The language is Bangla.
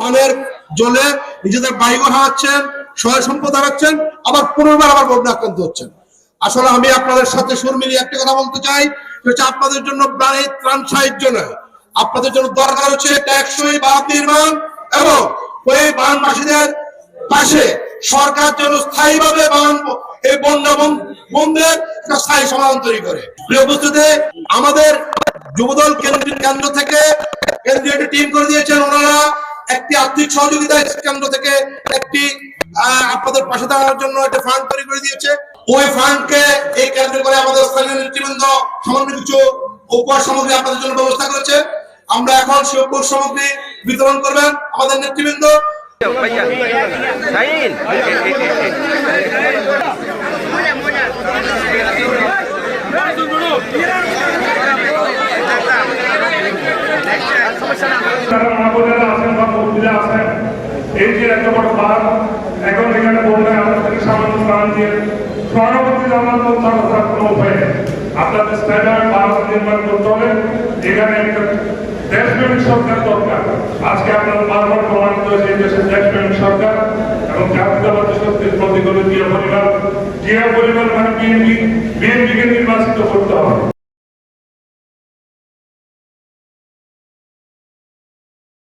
পানের জলে নিজেদের বাড়িঘর হারাচ্ছেন, সহায় সম্পদ হারাচ্ছেন, আবার পুনর্বার আবার বন্যা আক্রান্ত হচ্ছেন। আসলে আমি আপনাদের সাথে সুর মিলিয়ে একটা কথা বলতে চাই হচ্ছে আপনাদের জন্য প্রাণী ত্রাণ সাহায্য নয়। আপনাদের জন্য দরকার হচ্ছে টেকসই বাঁধ নির্মাণ এবং ওই বানবাসীদের পাশে সরকার যেন স্থায়ীভাবে বান, এই বন্যা বন- বন্ধের একটা স্থায়ী সমাধান তৈরি করে। উপস্থিতি, আমাদের যুবদল কেন্দ্র কেন্দ্র থেকে কেন্দ্রীয় একটি টিম করে দিয়েছেন ওনারা। একটি আর্থিক সহযোগিতা কেন্দ্র থেকে একটি আপনাদের পাশে দাঁড়ানোর জন্য একটা ফান্ড তৈরি করে দিয়েছে ওই ফান্ডকে এই কেন্দ্র করে আমাদের স্থানীয় নেতৃবৃন্দ সামান্য কিছু উপহার সামগ্রী আপনাদের জন্য ব্যবস্থা করেছে আমরা এখন সেই উপহার সামগ্রী বিতরণ করবেন আমাদের নেতৃবৃন্দ বড় পার্ক এখন এখানে বললে আমাদের সামান্য স্থান দিয়ে কোনো উপায় আপনাদের স্ট্যান্ডার্ড পার্ক নির্মাণ করতে হলে এখানে একটা দেশপ্রেমিক সরকার দরকার। আজকে আপনারা বারবার প্রমাণিত হয়েছে দেশের দেশপ্রেমিক সরকার এবং জাতীয়তাবাদী শক্তির জিয়া পরিবার। জিয়া পরিবার মানে বিএনপি। বিএনপিকে নির্বাচিত করতে হবে।